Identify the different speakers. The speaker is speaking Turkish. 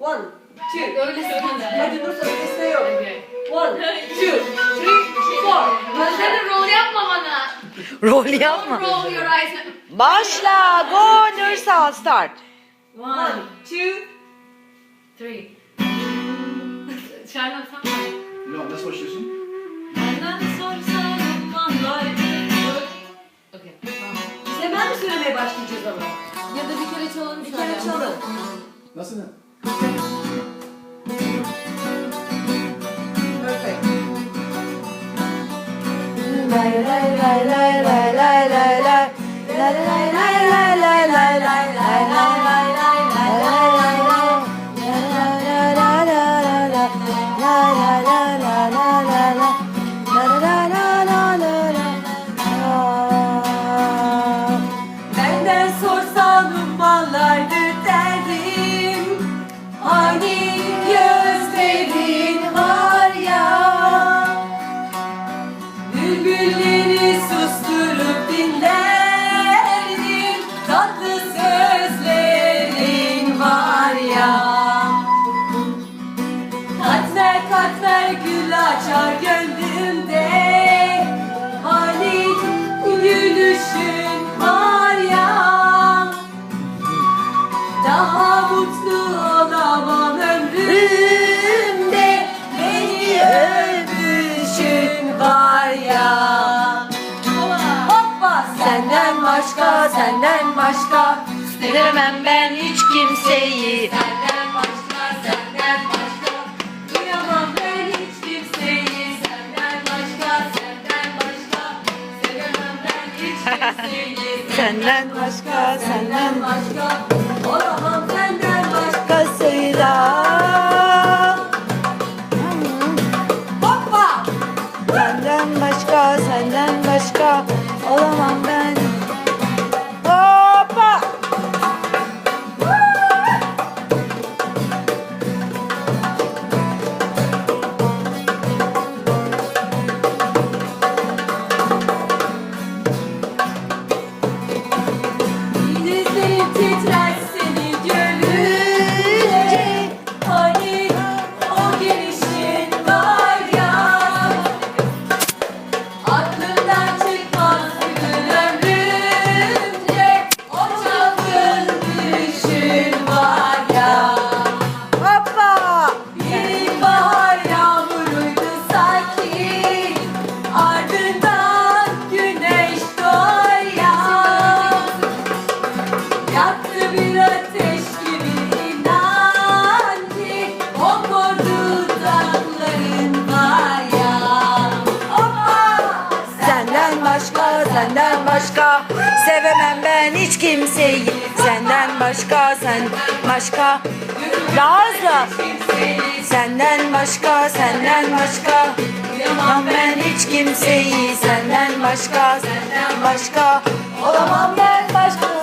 Speaker 1: One, two.
Speaker 2: Öyle söyle.
Speaker 1: Hadi dur sana desteği yok.
Speaker 2: Okay.
Speaker 1: One, two, three, four.
Speaker 2: Gözlerini roll yapma bana.
Speaker 3: Rol
Speaker 2: Don't
Speaker 3: yapma.
Speaker 2: roll your eyes.
Speaker 3: Başla. Go Nursal start.
Speaker 1: One, two.
Speaker 2: three. Şerden sen?
Speaker 4: No, nasıl başlıyorsun?
Speaker 2: Benden sorsan manlaydı. Okay. Tamam.
Speaker 1: Hemen mi söylemeye başlayacağız ama?
Speaker 2: Ya da bir kere çalalım
Speaker 1: Bir kere çalın.
Speaker 4: Nasıl?
Speaker 1: Perfect.
Speaker 3: La, la, la, la, la.
Speaker 1: Bülbülleri susturup dinlerdim. Tatlı sözlerin var ya. Katmer katmer gül açar gönlümde başka senden başka
Speaker 3: Sevemem ben hiç kimseyi.
Speaker 1: Senden başka, senden başka Duyamam ben hiç kimseyi Senden başka, senden başka Sevemem ben hiç kimseyi
Speaker 3: Senden başka, senden
Speaker 1: başka Olamam senden başka
Speaker 3: başkasıyla.
Speaker 1: Hoppa!
Speaker 3: Senden başka, senden başka olamam ben. Senden başka sevemem ben hiç kimseyi. Senden başka, sen başka. Daha Senden başka, senden başka. Olamam ben hiç kimseyi. Senden başka, senden başka. Olamam ben başka.